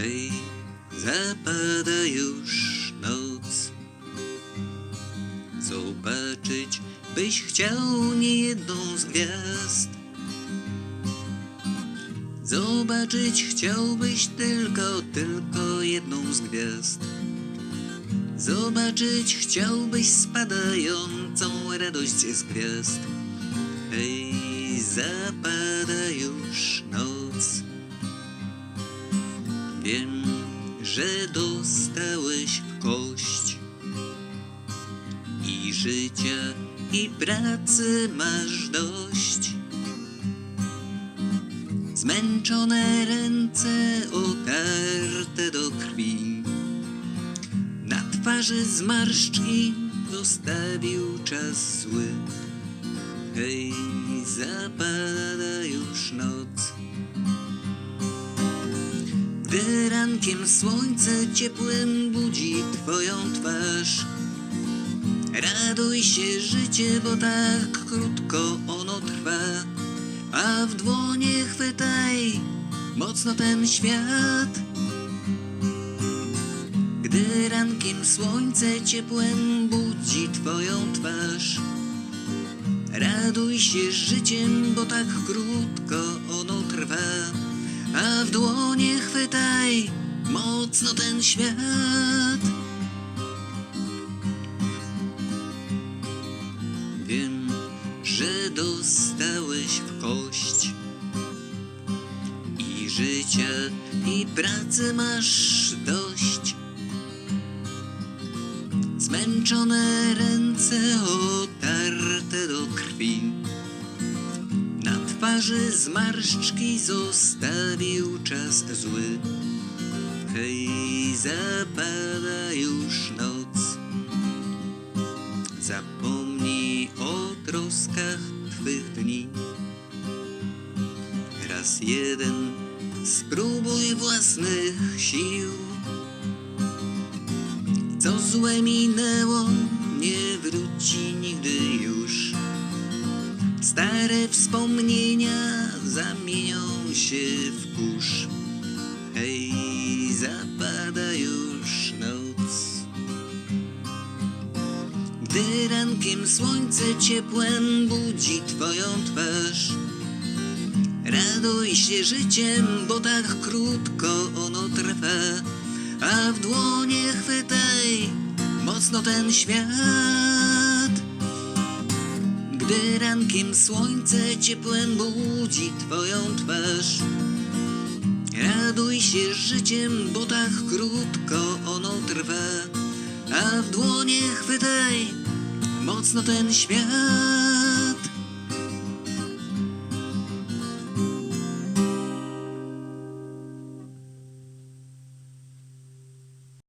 Hej, zapada już noc. Zobaczyć byś chciał niejedną z gwiazd. Zobaczyć chciałbyś tylko, tylko jedną z gwiazd. Zobaczyć chciałbyś spadającą radość z gwiazd. Hej, zapada Wiem, że dostałeś w kość i życia, i pracy masz dość. Zmęczone ręce otarte do krwi, na twarzy zmarszczki zostawił czas zły. Hej, zapada już noc. Gdy rankiem słońce ciepłym budzi twoją twarz. Raduj się życie, bo tak krótko ono trwa. A w dłonie chwytaj mocno ten świat. Gdy rankiem słońce ciepłem budzi twoją twarz. Raduj się życiem, bo tak krótko ono trwa. A w dłonie mocno ten świat. Wiem, że dostałeś w kość I życia, i pracy masz dość. Zmęczone ręce otarte do krwi. Na twarzy zmarszczki zostawił czas zły Hej, zapada już noc. Zapomnij o troskach twych dni. Raz jeden spróbuj własnych sił. Co złe minęło nie wróci nigdy już. Stare wspomnienia zamienią się w kurz. Hej, zapada już noc. Gdy rankiem słońce ciepłem budzi twoją twarz Raduj się życiem, bo tak krótko ono trwa. A w dłonie chwytaj mocno ten świat. Gdy rankiem słońce ciepłem budzi twoją twarz Raduj się życiem, bo tak krótko ono trwa A w dłonie chwytaj mocno ten świat